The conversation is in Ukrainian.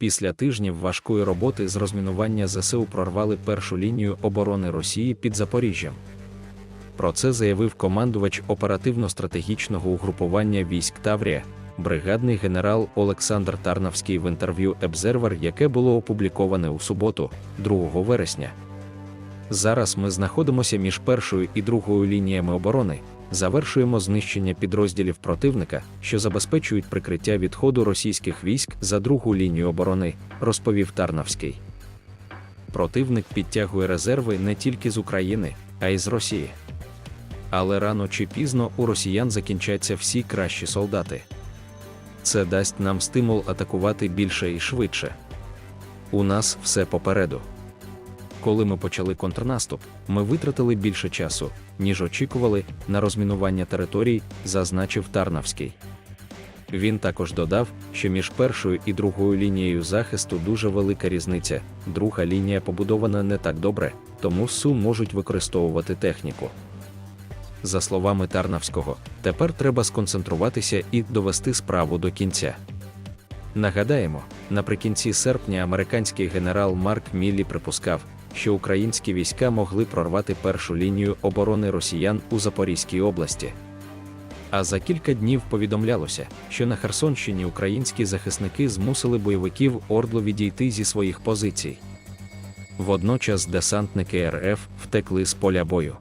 Після тижнів важкої роботи з розмінування ЗСУ прорвали першу лінію оборони Росії під Запоріжжям. Про це заявив командувач оперативно-стратегічного угрупування військ Таврія, бригадний генерал Олександр Тарнавський в інтерв'ю Обзервер, яке було опубліковане у суботу, 2 вересня. Зараз ми знаходимося між першою і другою лініями оборони, завершуємо знищення підрозділів противника, що забезпечують прикриття відходу російських військ за другу лінію оборони, розповів Тарнавський. Противник підтягує резерви не тільки з України, а й з Росії. Але рано чи пізно у росіян закінчаться всі кращі солдати. Це дасть нам стимул атакувати більше і швидше. У нас все попереду. Коли ми почали контрнаступ, ми витратили більше часу, ніж очікували, на розмінування територій, зазначив Тарнавський. Він також додав, що між першою і другою лінією захисту дуже велика різниця. Друга лінія побудована не так добре, тому СУ можуть використовувати техніку. За словами Тарнавського, тепер треба сконцентруватися і довести справу до кінця. Нагадаємо, наприкінці серпня американський генерал Марк Міллі припускав, що українські війська могли прорвати першу лінію оборони росіян у Запорізькій області. А за кілька днів повідомлялося, що на Херсонщині українські захисники змусили бойовиків Ордло відійти зі своїх позицій. Водночас десантники РФ втекли з поля бою.